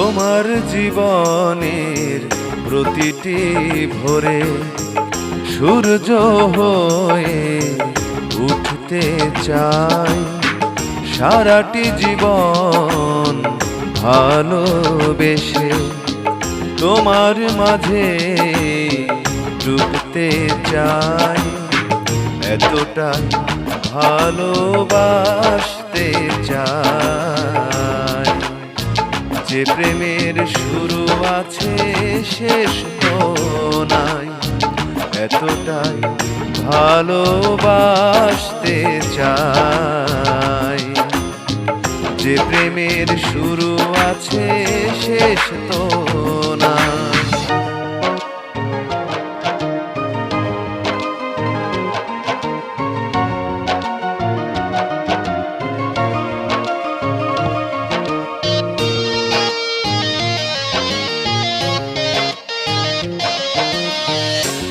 তোমার জীবনের প্রতিটি ভোরে সূর্য হয়ে উঠতে চাই। সারাটি জীবন ভালোবেসে তোমার মাঝে ডুবতে চাই। এতটাই ভালোবাসতে চাই। যে প্রেমের শুরু আছে শেষ তো নাই এতটাই ভালোবাসতে চাই যে প্রেমের শুরু আছে শেষ তো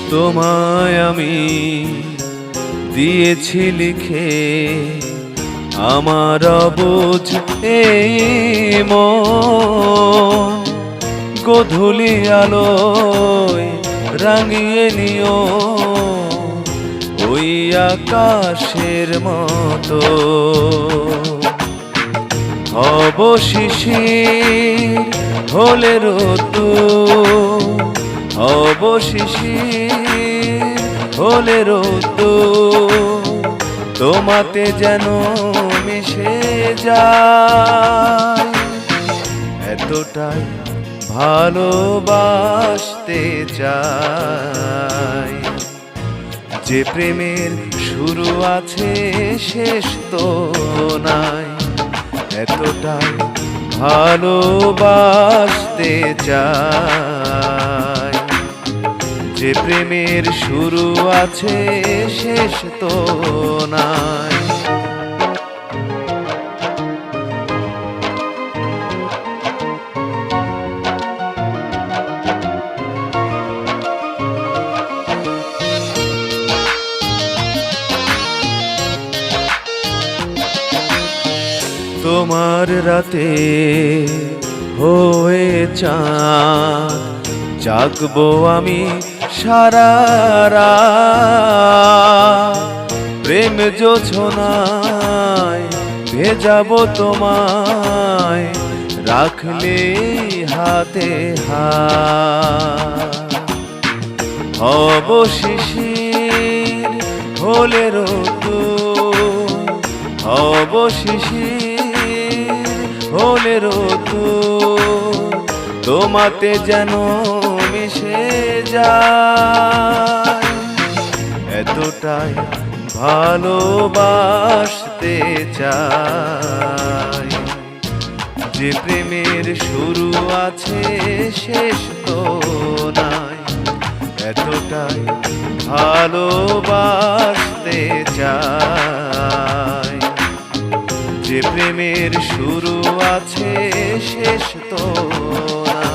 তোমায় আমি দিয়েছি লিখে আমার বুঝ মন গধূলি আলোয় রাঙিয়ে নিও ওই আকাশের মতো। অবশিশির হলে রতু অবশিশির হলে রতু তোমাতে যেন মিশে যায়। এতটাই ভালোবাসতে চাই। যে প্রেমের শুরু আছে, শেষ তো নাই। এতটাই ভালোবাসতে চাই। যে প্রেমের শুরু আছে শেষ তো নাই তোমার রাতে হয়ে চাঁদ জাগবো আমি সারা। প্রেম জোছনায় ভেজাবো তোমায়, রাখলে হাতে হাত অবশিশির হলে রতু অবশিশির হলে রতু তোমাতে যেন মিশে যায়। এতটাই ভালোবাসতে চাই। যে প্রেমের শুরু আছে, শেষ তো নাই। এতটাই ভালোবাসতে যে প্রেমের শুরু আছে শেষ তো নাই